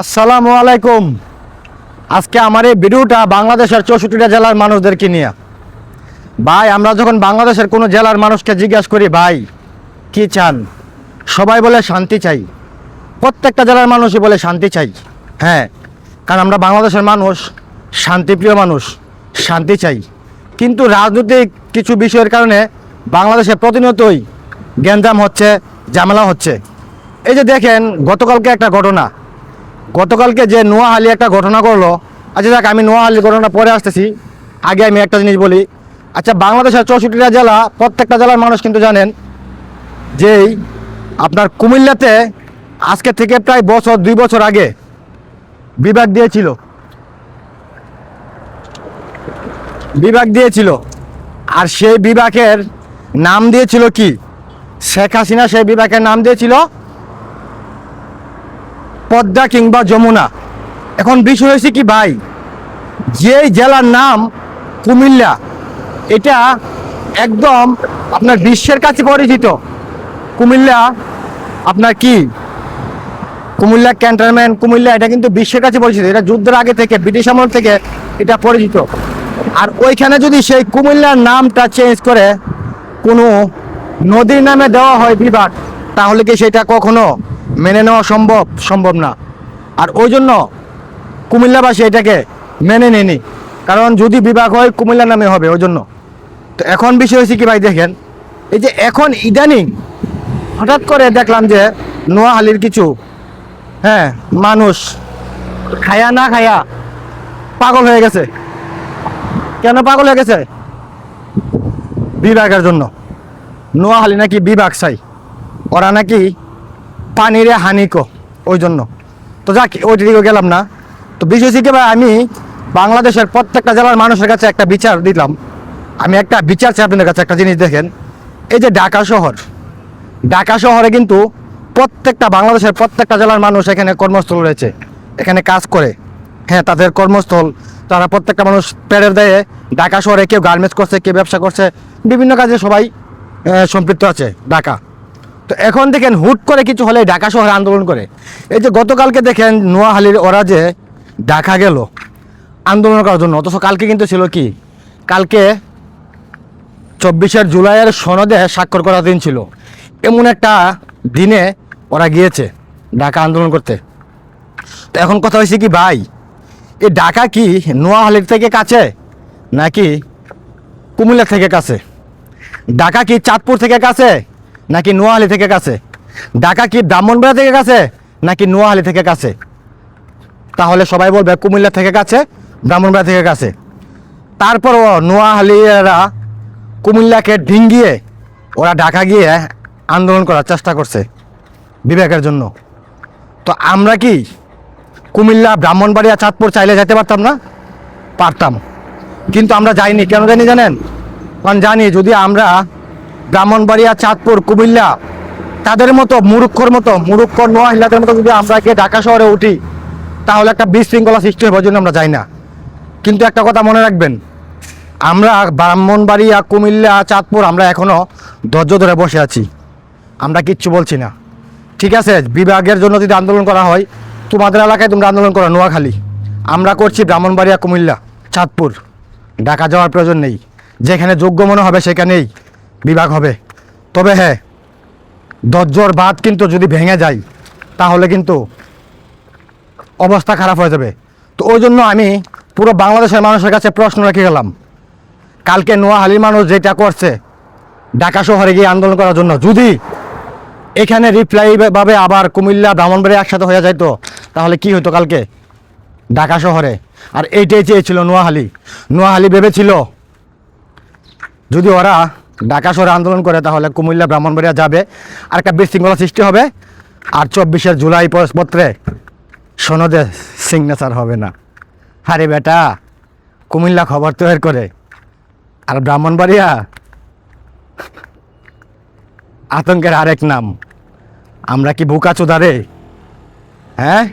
আসসালামু আলাইকুম। আজকে আমার এই ভিডিওটা বাংলাদেশের চৌষট্টিটা জেলার মানুষদেরকে নিয়ে। ভাই, আমরা যখন বাংলাদেশের কোনো জেলার মানুষকে জিজ্ঞাসা করি, ভাই, কি চান? সবাই বলে, শান্তি চাই। প্রত্যেকটা জেলার মানুষই বলে, শান্তি চাই। হ্যাঁ কারণ আমরা বাংলাদেশের মানুষ, শান্তিপ্রিয় মানুষ, শান্তি চাই। কিন্তু রাজনৈতিক কিছু বিষয়ের কারণে বাংলাদেশে প্রতিনিয়তই গ্যাঞ্জাম হচ্ছে, ঝামেলা হচ্ছে। এই যে দেখেন, গতকালকে একটা ঘটনা। গতকালকে যে নোয়াহালি একটা ঘটনা করল আচ্ছা দেখ আমি নোয়াহালির ঘটনা পরে আসতেছি। আগে আমি একটা জিনিস বলি। আচ্ছা বাংলাদেশের চৌষট্টিটা জেলা, প্রত্যেকটা জেলার মানুষ কিন্তু জানেন যেই আপনার কুমিল্লাতে আজকে থেকে প্রায় বছর, দুই বছর আগে বিভাগ দিয়েছিল। বিভাগ দিয়েছিল। আর সেই বিভাগের নাম দিয়েছিল কি? শেখ হাসিনা সেই বিভাগের নাম দিয়েছিল পদ্মা কিংবা যমুনা। এখন বিষয় হয়েছে কি ভাই? যেই জেলার নাম কুমিল্লা, এটা একদম আপনার বিশ্বের কাছে পরিচিত। কুমিল্লা আপনার কি? কুমিল্লা ক্যান্টনমেন্ট, কুমিল্লা এটা কিন্তু বিশ্বের কাছে পরিচিত। এটা যুদ্ধের আগে থেকে, ব্রিটিশ আমল থেকে এটা পরিচিত। আর ওইখানে যদি সেই কুমিল্লার নামটা চেঞ্জ করে কোনো নদীর নামে দেওয়া হয় বিভাগ, তাহলে কি সেটা কখনো মেনে নেওয়া সম্ভব সম্ভব না। আর ওই জন্য কুমিল্লাবাসী এটাকে মেনে নেনি কারণ যদি বিভাগ হয় কুমিল্লা নামে হবে ওই জন্য। তো এখন বিষয় হয়েছে কি ভাই, দেখেন, এই যে এখন ইদানিং হঠাৎ করে দেখলাম যে নোয়াহালির কিছু হ্যাঁ মানুষ খায়া না খায়া পাগল হয়ে গেছে। কেন পাগল হয়ে গেছে? বিভাগের জন্য। নোয়াহালি নাকি বিভাগ চাই। ওরা নাকি পানিরে হানিকো ওই জন্য। তো যাক, ওই দিকে গেলাম না। তো বিষয় ভাই, আমি বাংলাদেশের প্রত্যেকটা জেলার মানুষের কাছে একটা বিচার দিলাম। আমি একটা বিচার চাই আপনাদের কাছে, একটা জিনিস দেখেন। এই যে ঢাকা শহর, ঢাকা শহরে কিন্তু প্রত্যেকটা বাংলাদেশের প্রত্যেকটা জেলার মানুষ এখানে কর্মস্থল রয়েছে, এখানে কাজ করে। হ্যাঁ তাদের কর্মস্থল, তারা প্রত্যেকটা মানুষ পেড়ের দেয়ে ঢাকা শহরে কেউ গার্মেন্টস করছে, কেউ ব্যবসা করছে। বিভিন্ন কাজে সবাই সম্পৃক্ত আছে ঢাকা। তো এখন দেখেন হুট করে কিছু হলে ঢাকা শহরে আন্দোলন করে। এই যে গতকালকে দেখেন নোয়াহালির ওরা যে ঢাকা গেল আন্দোলন করার জন্য, অথচ কালকে কিন্তু ছিল কি? কালকে চব্বিশের জুলাইয়ের সনদে স্বাক্ষর করার দিন ছিল। এমন একটা দিনে ওরা গিয়েছে ঢাকা আন্দোলন করতে। তো এখন কথা হয়েছে কি, ভাই, এই ঢাকা কি নোয়াহালির থেকে কাছে নাকি কুমিল্লা থেকে কাছে? ঢাকা কি চাঁদপুর থেকে কাছে? নাকি নোয়াহালি থেকে কাছে? ঢাকা কি ব্রাহ্মণবাড়া থেকে কাছে? নাকি নোয়াহালি থেকে কাছে? তাহলে সবাই বলবে কুমিল্লা থেকে কাছে ব্রাহ্মণবাড়া থেকে কাছে। তারপরও নোয়াহালিরা কুমিল্লাকে ডিঙ্গিয়ে ওরা ঢাকা গিয়ে আন্দোলন করার চেষ্টা করছে বিবেকের জন্য। তো আমরা কি কুমিল্লা, ব্রাহ্মণবাড়িয়া, চাঁদপুর চাইলে যেতে পারতাম না? পারতাম। কিন্তু আমরা যাইনি। কেন জানি জানেন? কারণ জানি যদি আমরা ব্রাহ্মণবাড়িয়া, চাঁদপুর, কুমিল্লা, তাদের মতো মুরুক্ষর মতো, মুরুক্ষর নোয়াহিলাদের মতো যদি আমরা গিয়ে ঢাকা শহরে উঠি, তাহলে একটা বিশৃঙ্খলা সৃষ্টি হবে জন্য আমরা যাই না। কিন্তু একটা কথা মনে রাখবেন, আমরা ব্রাহ্মণবাড়িয়া, কুমিল্লা, চাঁদপুর, আমরা এখনও ধৈর্য ধরে বসে আছি। আমরা কিচ্ছু বলছি না। ঠিক আছে, বিভাগের জন্য যদি আন্দোলন করা হয়, তোমাদের এলাকায় তোমরা আন্দোলন করো, নোয়াখালী। আমরা করছি ব্রাহ্মণবাড়িয়া, কুমিল্লা, চাঁদপুর। ঢাকা যাওয়ার প্রয়োজন নেই। যেখানে যোগ্য মনে হবে, সেখানেই বিভাগ হবে। তবে হ্যাঁ ধৈর্যর বাদ কিন্তু যদি ভেঙে যায়, তাহলে কিন্তু অবস্থা খারাপ হয়ে যাবে। তো ওই জন্য আমি পুরো বাংলাদেশের মানুষের কাছে প্রশ্ন রেখে গেলাম। কালকে নোয়াহালির মানুষ যেটা করছে, ঢাকা শহরে গিয়ে আন্দোলন করার জন্য, যদি এখানে রিপ্লাই ভাবে আবার কুমিল্লা ব্রাহ্মণবাড়ি একসাথে হয়ে যাইতো, তাহলে কি হতো কালকে? ঢাকা শহরে। আর এইটাই চেয়েছিল নোয়াহালি নোয়াহালি ভেবেছিল, যদি ওরা ঢাকা শহরে আন্দোলন করে, তাহলে কুমিল্লা, ব্রাহ্মণবাড়িয়া যাবে। আর একটা বিশৃঙ্খলা সৃষ্টি হবে। আর চব্বিশের জুলাই পত্রে সনদে সিগনেচার হবে না। আরে বেটা, কুমিল্লা খবর তৈরি করে। আর ব্রাহ্মণবাড়িয়া, আতঙ্কের আরেক নাম। আমরা কি বুকা চোদারে হ্যাঁ?